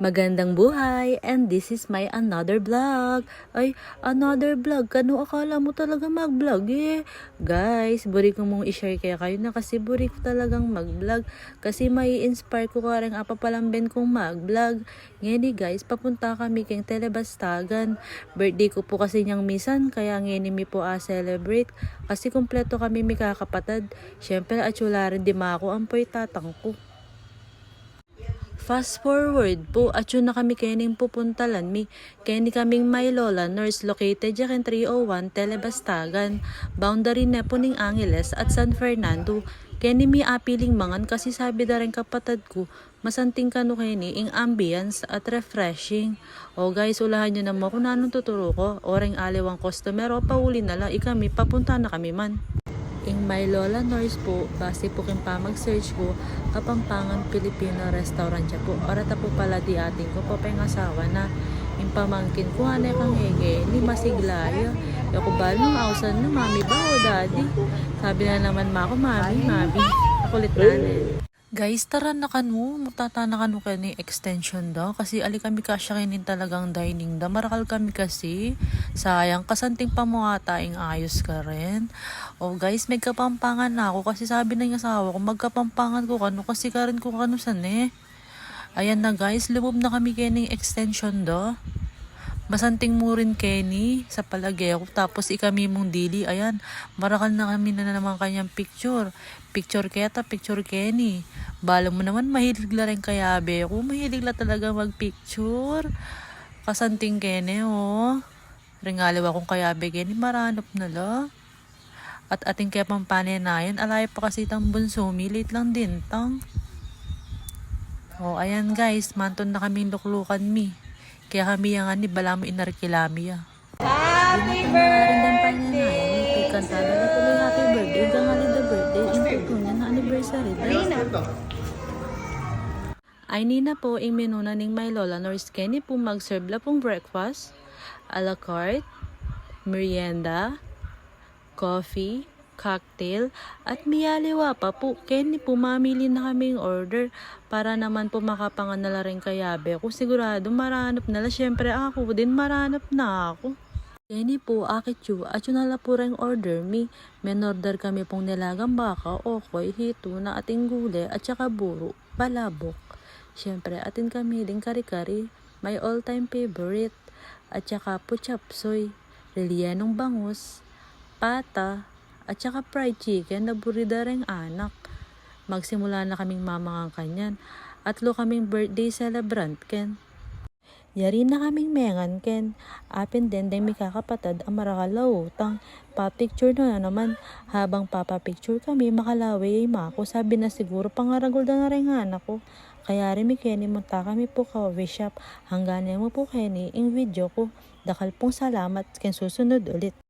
Magandang buhay and this is my another vlog. Ay, another vlog. Kano akala mo talaga mag-vlog eh? Guys, buri ko mong i-share kaya kayo na kasi buri ko talagang mag-vlog. Kasi may inspire ko ka rin apapalamben kong mag-vlog. Ngayon guys, papunta kami keng Telebastagan. Birthday ko po kasi niyang misan, kaya ngayon mi po a celebrate. Kasi kompleto kami mi kakapatad. Siyempre, atsula rin di mako ang po'y tatang ko. Fast forward po, at yun na kami kening pupuntalan mi. Keni kaming may lola, nurse located yakin 301 Telebastagan. Boundary na po ning Angeles at San Fernando. Keni mi apiling mangan kasi sabi da rin kapatid ko, masanting kano keni ing ambience at refreshing. O guys, ulahan nyo na mo kung anong tuturo ko. Oreng aliwang customer o pauli na lang, ikami papunta na kami man. Ing my lola nurse po, base po kin pa mag-search ko, Kapampangan Filipino restaurant siya po. Orata po pala di ating ko po peng asawa na ing pamangkin ko anay kang hege ni masiglaya. Ako ba nung ausan na mami ba o daddy? Sabi na naman ma ako mami, mami. Akulit na eh. Guys, tara na kanu. Matatana kanu ka ni extension daw. Kasi ali kami kasya kinin talagang dining da. Marakal kami kasi. Sayang, kasanting pa mo ata ing ayos ka rin. Oh guys, may kapampangan na ako. Kasi sabi ng asawa ko, magkapampangan ko kanu. Kasi ka rin ko kanu san eh. Ayan na guys, lubog na kami kining extension do. Masanting mo rin Kenny sa palagay. Tapos ikami mong dili. Ayan, marakal na kami na naman kanyang picture. Picture keta, picture Kenny. Bala mo naman, mahilig la rin kaya be ko. Mahilig la talaga magpicture. Kasanting Kenny, oh. Ringaliw akong kaya be Kenny, maranap na la. At ating kaya pampaninayan, alay pa kasi tang bunso, milit lang din tang. Oh, ayan guys, manton na kaming luklukan mi. Kaya kami yang ani bala mo inarkilami ah. Happy birthday! Kantada na tuloy happy birthday. Hanggang nga the birthday. Niya na anniversary. Rina. Ay nina po, ing menu na ning my lola nurse Kenny po mag-serve la pong breakfast, a la carte, merienda, coffee, cocktail, at miyaliwa pa po. Kenny po mamili na kaming order para naman po makapangan na rin kayabe. Kung sigurado maranap na la, syempre ako din maranap na ako. Kenny po, akit yu, at yun nala po rin order mi. Men order kami pong nilagang baka, okoy, hito na ating gulay, at saka buro, palabok. Siyempre, atin kami din kari-kari, my all-time favorite, at saka po chapsoy, relyanong bangus, pata, at saka fried chicken na burida ring anak. Magsimula na kaming mamangang kanyan, at lo kaming birthday celebrant ken. Yari na kaming mengan ken. Apin din din may kakapatad ang marakalaw. Tang pa-picture na, naman. Habang papa-picture kami, makalawi ay mako. Sabi na siguro pangaragol na rin nga anak ko. Kaya rin mi Kenny munta kami po ka shop. Hanggang mo po Kenny, ing video ko. Dakal pong salamat ken susunod ulit.